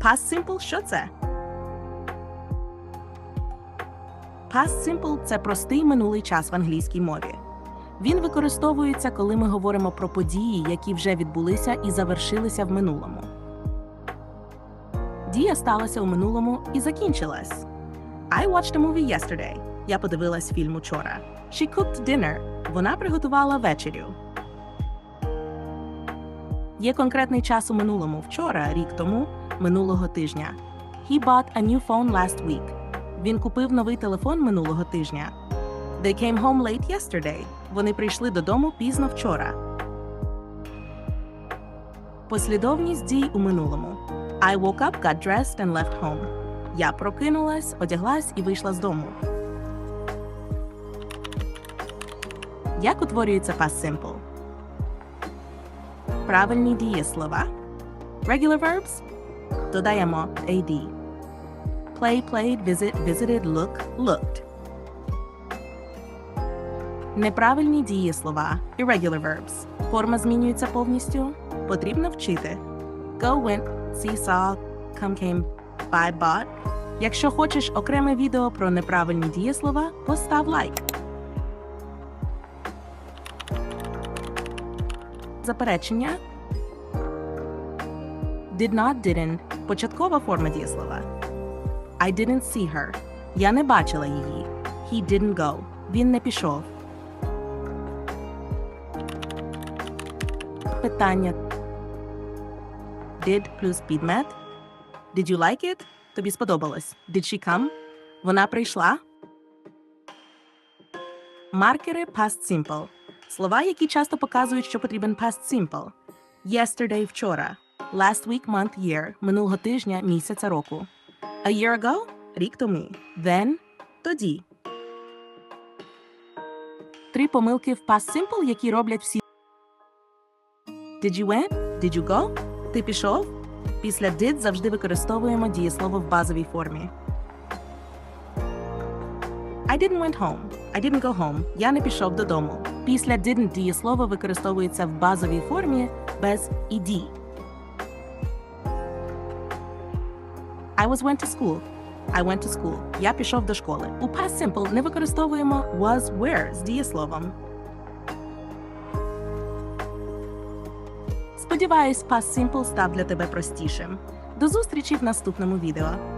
Past simple – що це? Past simple – це простий минулий час в англійській мові. Він використовується, коли ми говоримо про події, які вже відбулися і завершилися в минулому. Дія сталася у минулому і закінчилась. I watched a movie yesterday. Я подивилась фільм учора. She cooked dinner. Вона приготувала вечерю. Є конкретний час у минулому вчора, рік тому, минулого тижня. He bought a new phone last week. Він купив новий телефон минулого тижня. They came home late yesterday. Вони прийшли додому пізно вчора. Послідовність дій у минулому. I woke up, got dressed and left home. Я прокинулась, одяглась і вийшла з дому. Як утворюється past simple? Правильні дієслова. Regular verbs. Додаємо AD. Play, played, visit, visited, look, looked. Неправильні дієслова. Irregular verbs. Форма змінюється повністю. Потрібно вчити. Go, went, see, saw, come, came, buy, bought. Якщо хочеш окреме відео про неправильні дієслова, постав лайк. Заперечення. Did not, didn't. Початкова форма дієслова. I didn't see her. Я не бачила її. He didn't go. Він не пішов. Питання. Did плюс підмет. Did you like it? Тобі сподобалось. Did she come? Вона прийшла. Маркери past simple. Слова, які часто показують, що потрібен past simple. Yesterday – вчора. Last week, month, year – минулого тижня, місяця, року. A year ago – рік тому. Then – тоді. Три помилки в past simple, які роблять всі. Did you went? Did you go? Ти пішов? Після did завжди використовуємо дієслово в базовій формі. I didn't went home. I didn't go home. Я не пішов додому. Після didn't дієслово використовується в базовій формі без ed. Was went to school. I went to school. Я пішов до школи. У past simple не використовуємо was where з дієсловом. Сподіваюсь, past simple став для тебе простішим. До зустрічі в наступному відео.